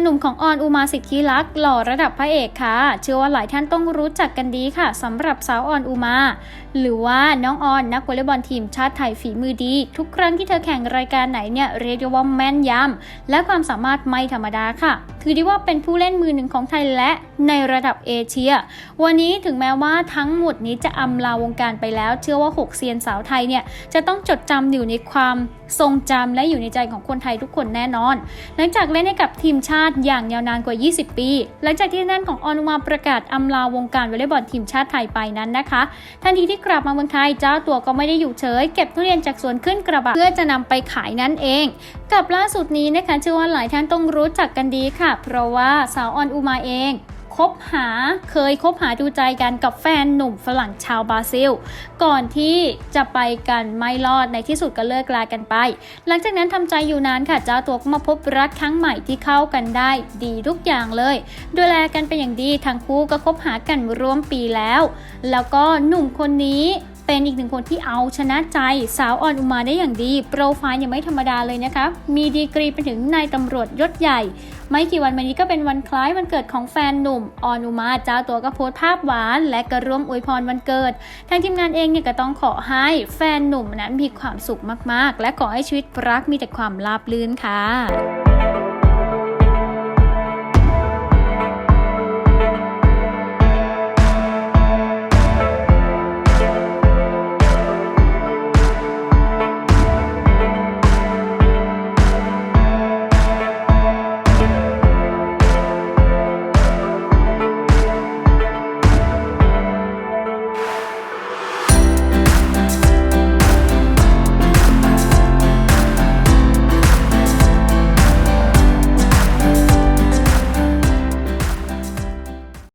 นหนุ่มของออนอุมาสิทธิลักษ์หล่อระดับพระเอกค่ะ เชื่อว่าหลายท่านต้องรู้จักกันดีค่ะสำหรับสาวออนอุมา หรือว่าน้องออนนักวอลเลย์บอลทีมชาติไทยฝีมือดี ทุกครั้งที่เธอแข่งรายการไหนเนี่ยเรียกได้ว่าแม่นยำและความสามารถไม่ธรรมดาค่ะ ถือได้ว่าเป็นผู้เล่นมือหนึ่งของไทยและในระดับเอเชีย วันนี้ถึงแม้ว่าทั้งหมดนี้จะอำลาวงการไปแล้ว เชื่อว่าหกเซียนสาวไทยเนี่ยจะต้องจดจำอยู่ในความทรงจำและอยู่ในใจของคนไทยทุกคนแน่นอน หลังจากเล่นให้กับทีมชาติอย่างยาวนานกว่า 20 ปี หลังจากที่นั่นของออนุมาประกาศอำลาวงการวอลเลย์บอลทีมชาติไทยไปนั้นนะคะ ทันทีที่กลับมาเมืองไทยเจ้าตัวก็ไม่ได้อยู่เฉย เก็บทุเรียนจากสวนขึ้นกระบะเพื่อจะนำไปขายนั่นเอง กับล่าสุดนี้นะคะเชื่อว่าหลายท่านต้องรู้จักกันดีค่ะ เพราะว่าสาวออนอุมาเองคบหาเคยคบหาดูใจกันกับแฟนหนุ่มฝรั่งชาวบราซิล ก่อนที่จะไปกันไม่รอดในที่สุดก็เลิกลากันไป หลังจากนั้นทำใจอยู่นานค่ะเจ้าตัวก็มาพบรักครั้งใหม่ที่เข้ากันได้ดีทุกอย่างเลย ดูแลกันเป็นอย่างดีทั้งคู่ก็คบหากันร่วมปีแล้ว แล้วก็หนุ่มคนนี้ เป็นอีกหนึ่งคนที่เอาชนะใจสาวอ่อนอุมาได้อย่างดี โปรไฟล์ยังไม่ธรรมดาเลยนะคะ มีดีกรีเป็นถึงนายตำรวจยศใหญ่ ไม่กี่วันมานี้ก็เป็นวันคล้ายวันเกิดของแฟนหนุ่มออนอุมาเจ้าตัวก็โพสต์ภาพหวาน และก็ร่วมอวยพรวันเกิด ทางทีมงานเองเนี่ยก็ต้องขอให้แฟนหนุ่มนั้นมีความสุขมากๆ และขอให้ชีวิตรักมีแต่ความราบรื่นค่ะ